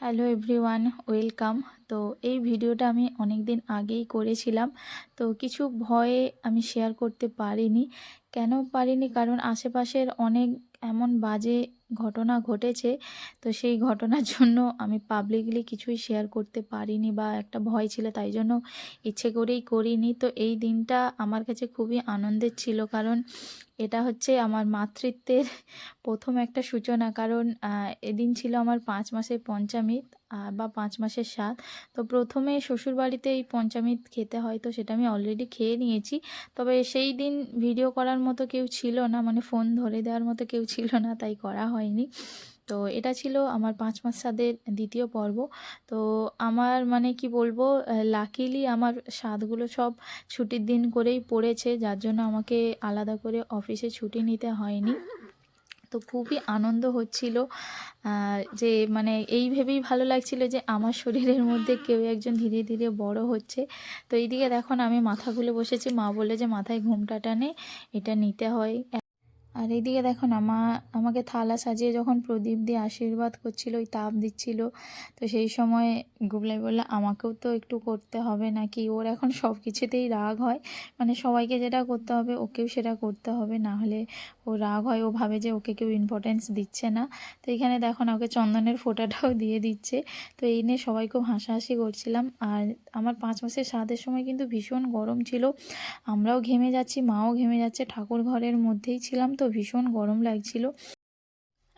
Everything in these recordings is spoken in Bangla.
Hello everyone, welcome. তো এই ভিডিওটা আমি অনেক দিন আগেই করেছিলাম। তো কিছু ভয়ে আমি শেয়ার করতে পারিনি। কেন পারিনি? কারণ আশেপাশের অনেক এমন বাজে ঘটনা ঘটেছে। তো সেই ঘটনার জন্য আমি পাবলিকলি কিছুই শেয়ার করতে পারিনি বা একটা ভয় ছিল, তাই জন্য ইচ্ছে করেই করিনি। তো এই দিনটা আমার কাছে খুবই আনন্দের ছিল, কারণ এটা হচ্ছে আমার মাতৃত্বের প্রথম একটা সূচনা। কারণ এদিন ছিল আমার পাঁচ মাসের পঞ্চামৃত বা পাঁচ মাসের স্বাদ তো প্রথমে শ্বশুরবাড়িতে এই পঞ্চামৃত খেতে হয়, তো সেটা আমি অলরেডি খেয়ে নিয়েছি। তবে সেই দিন ভিডিও করার মতো কেউ ছিল না মানে ফোন ধরে দেওয়ার মতো কেউ ছিল না, তাই করা হয়নি। তো এটা ছিল আমার পাঁচ মাস স্বাদের দ্বিতীয় পর্ব। তো আমার মানে কি বলব লাকিলি আমার স্বাদগুলো সব ছুটির দিন করেই পড়েছে, যার জন্য আমাকে আলাদা করে অফিসে ছুটি নিতে হয়নি। তো খুবই আনন্দ হচ্ছিল যে মানে এই ভেবেই ভালো লাগছিল যে আমার শরীরের মধ্যে কেউ একজন ধীরে ধীরে বড় হচ্ছে। তো এইদিকে দেখুন আমি মাথা খুলে বসেছি, মা বলে যে মাথায় ঘুমটা টানে এটা নিতে হয়। আর এইদিকে দেখুন আমা আমাকে থালা সাজিয়ে যখন প্রদীপ দিয়ে আশীর্বাদ করছিল, ওই তাপ দিচ্ছিল, তো সেই সময় গুবলাই বলল, আমাকেও তো একটু করতে হবে নাকি? ওর এখন সব কিছুতেই রাগ হয় মানে সবাইকে যেটা করতে হবে, ওকেও সেটা করতে হবে, না হলে ও রাগ হয়, ও ভাবে যে ওকে কেউ ইম্পর্টেন্স দিচ্ছে না। তো এখানে দেখো না, ওকে চন্দনের ফোঁটাটাও দিয়ে দিচ্ছে, তো এই নিয়ে সবাই খুব হাসাহাসি করছিলাম। আর আমার পাঁচ মাসের সাতের সময় কিন্তু ভীষণ গরম ছিল, আমরাও ঘেমে যাচ্ছি, মাও ঘেমে যাচ্ছে, ঠাকুর ঘরের মধ্যেই ছিলাম তো ভীষণ গরম লাগছিল।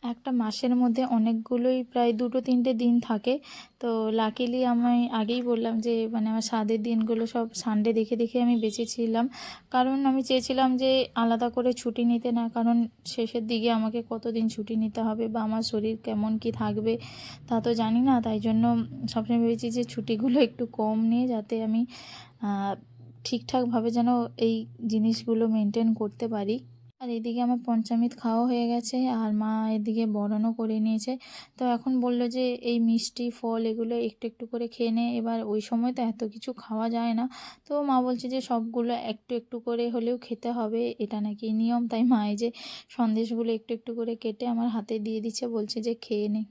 একটা মাসের মধ্যে অনেকগুলোই প্রায় দুটো তিনটে দিন থাকে। তো লাকিলি আমি আগেই বললাম যে মানে আমার স্বাদের দিনগুলো সব সানডে দেখে দেখে আমি বেঁচেছিলাম কারণ আমি চেয়েছিলাম যে আলাদা করে ছুটি নিতে না, কারণ শেষের দিকে আমাকে কতদিন ছুটি নিতে হবে বা আমার শরীর কেমন কি থাকবে তা তো জানি না। তাই জন্য সবসময় ভেবেছি যে ছুটিগুলো একটু কম নিয়ে যাতে আমি ঠিকঠাকভাবে যেন এই জিনিসগুলো মেনটেন করতে পারি। আর এদিকে আমার পঞ্চামৃত খাওয়া হয়ে গেছে আর মা এদিকে বরণও করে নিয়েছে। তো এখন বলল যে এই মিষ্টি, ফল এগুলো একটু একটু করে খেয়ে নে। এবার ওই সময় তো এত কিছু খাওয়া যায় না। তো মা বলছে যে সবগুলো একটু একটু করে হলেও খেতে হবে। এটা নাকি নিয়ম। তাই মা এই যে সন্দেশগুলো একটু একটু করে কেটে আমার হাতে দিয়ে দিচ্ছে, বলছে যে খেয়ে নে।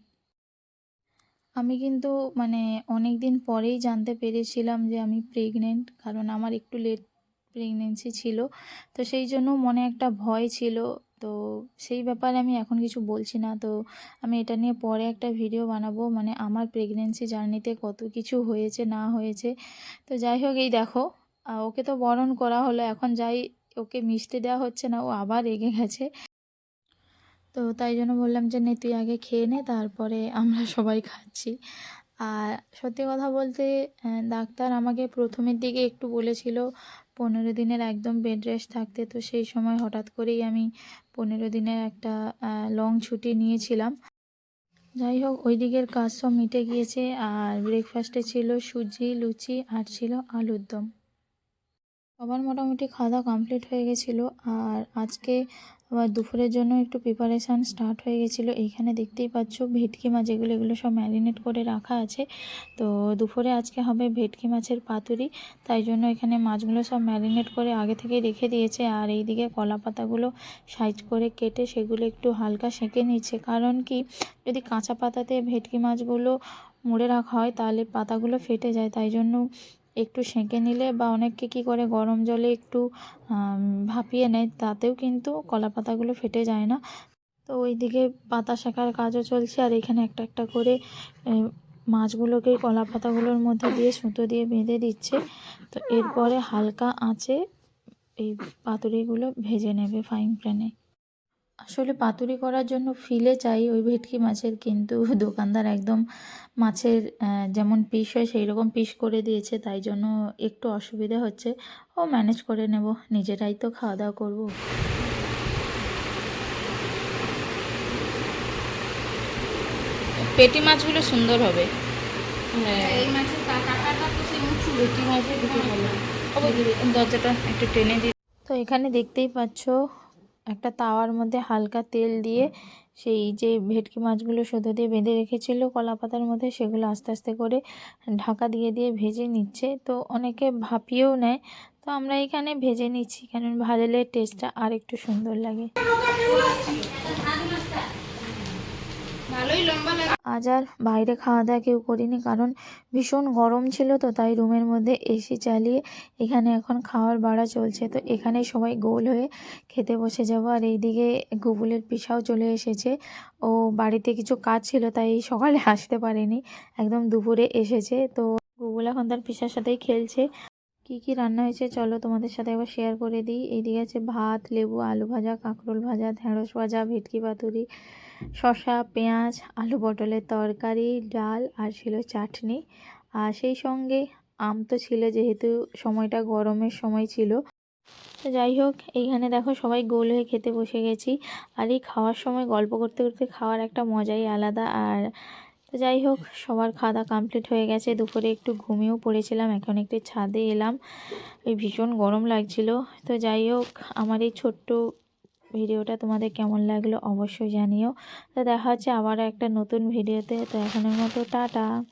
আমি কিন্তু মানে অনেক দিন পরেই জানতে পেরেছিলাম যে আমি প্রেগনেন্ট কারণ আমার একটু লেট প্রেগনেন্সি ছিল। তো সেই জন্য মনে একটা ভয় ছিল। তো সেই ব্যাপারে আমি এখন কিছু বলছি না। তো আমি এটা নিয়ে পরে একটা ভিডিও বানাবো। মানে আমার প্রেগনেন্সি জার্নিতে কত কিছু হয়েছে, না হয়েছে। তো যাই হোক, এই দেখো ওকে তো বরণ করা হলো। এখন যাই, ওকে মিষ্টি দেওয়া হচ্ছে না, ও আবার রেগে গেছে। তো তাই জন্য বললাম যে নে, তুই আগে খেয়ে নে, তারপরে আমরা সবাই খাচ্ছি। আর সত্যি কথা বলতে ডাক্তার আমাকে প্রথমের দিকে একটু বলেছিল পনেরো দিনের একদম বেড রেস্ট থাকতে। তো সেই সময় হঠাৎ করেই আমি পনেরো দিনের একটা লং ছুটি নিয়েছিলাম। যাই হোক, ওই দিকের কাজ সব মিটে গিয়েছে। আর ব্রেকফাস্টে ছিল সুজি, লুচি আর ছিল আলুর দম। সবার মোটামুটি খাওয়া কমপ্লিট হয়ে গেছিল। আর আজকে আবার দুপুরের জন্য একটু প্রিপারেশান স্টার্ট হয়ে গেছিল। এইখানে দেখতেই পাচ্ছ ভেটকি মাছ এগুলো এগুলো সব ম্যারিনেট করে রাখা আছে। তো দুপুরে আজকে হবে ভেটকি মাছের পাতুরি, তাই জন্য এখানে মাছগুলো সব ম্যারিনেট করে আগে থেকে রেখে দিয়েছে। আর এইদিকে কলা পাতাগুলো সাইজ করে কেটে সেগুলো একটু হালকা সেঁকে নিচ্ছে। কারণ কি, যদি কাঁচা পাতাতে ভেটকি মাছগুলো মুড়ে রাখা হয়, তাহলে পাতাগুলো ফেটে যায়। তাই জন্য একটু সেঁকে নিলে বা অনেককে কী করে গরম জলে একটু ভাপিয়ে নেয় তাতেও কিন্তু কলা পাতাগুলো ফেটে যায় না। তো ওইদিকে পাতা শেখার কাজও চলছে আর এখানে একটা একটা করে মাছগুলোকে কলা পাতাগুলোর মধ্যে দিয়ে সুতো দিয়ে বেঁধে দিচ্ছে। তো এরপরে হালকা আঁচে এই পাতুরিগুলো ভেজে নেবে ফাইন প্যানে আসলে পাতুরি করার জন্য ফিলে চাই ওই ভেটকি মাছের কিন্তু দোকানদার একদম মাছের আহ, যেমন পিস হয় সেই রকম পিস করে দিয়েছে তাই জন্য একটু অসুবিধা হচ্ছে। ও ম্যানেজ করে নেব নিজেরাই তো খাওয়া দাওয়া করব। পেটি মাছগুলো সুন্দর হবে। ভালো। দরজাটা একটু টেনে দিই। তো এখানে দেখতেই পাচ্ছ একটা তাওয়ার মধ্যে হালকা তেল দিয়ে সেই যে ভেটকি মাছগুলো সুতো দিয়ে বেঁধে রেখেছিল কলা পাতার মধ্যে সেগুলো আস্তে আস্তে করে ঢাকা দিয়ে দিয়ে ভেজে নিচ্ছে। তো অনেকে ভাপিয়েও নেয়। তো আমরা এখানে ভেজে নিচ্ছি কারণ ভাজলে টেস্টটা আর একটু সুন্দর লাগে ভালোই ওই লম্বা লাগে আজ আর বাইরে খাওয়া দাওয়া কেউ করিনি, কারণ ভীষণ গরম ছিল তো, তাই রুমের মধ্যে এসি চালিয়ে এখানে এখন খাওয়ার বাড়া চলছে। তো এখানে সবাই গোল হয়ে খেতে বসে যাব। আর এইদিকে গুগলের পিসাও চলে এসেছে। ও বাড়িতে কিছু কাজ ছিল, তাই সকালে আসতে পারেনি। একদম দুপুরে এসেছে। তো গুগল এখন তার পিসার সাথেই খেলছে। কি কি রান্না হয়েছে চলো তোমাদের সাথে একবার শেয়ার করে দিই। এইদিকে আছে ভাত, লেবু, আলু ভাজা, কাঁকরোল ভাজা, ঢেঁড়স ভাজা, ভেটকি পাতুরি, শসা, পেঁয়াজ, আলু পটলের তরকারি, ডাল আর ছিল চাটনি। আর সেই সঙ্গে আম তো ছিল যেহেতু সময়টা গরমের সময় ছিল। তো যাই হোক, এইখানে দেখো সবাই গোল হয়ে খেতে বসে গেছি। আর এই খাওয়ার সময় গল্প করতে করতে খাওয়ার একটা মজাই আলাদা। আর তো যাই হোক, সবার খাওয়া কমপ্লিট হয়ে গেছে। দুপুরে একটু ঘুমিয়েও পড়েছিলাম, এখন একটু ছাদে এলাম। ভীষণ গরম লাগছিল। তো যাই হোক, আমার এই ছোট্ট ভিডিওটা তোমাদের কেমন লাগল অবশ্যই জানিও। তো দেখা হচ্ছে আবার একটা নতুন ভিডিওতে। তো এখনের মতো টাটা।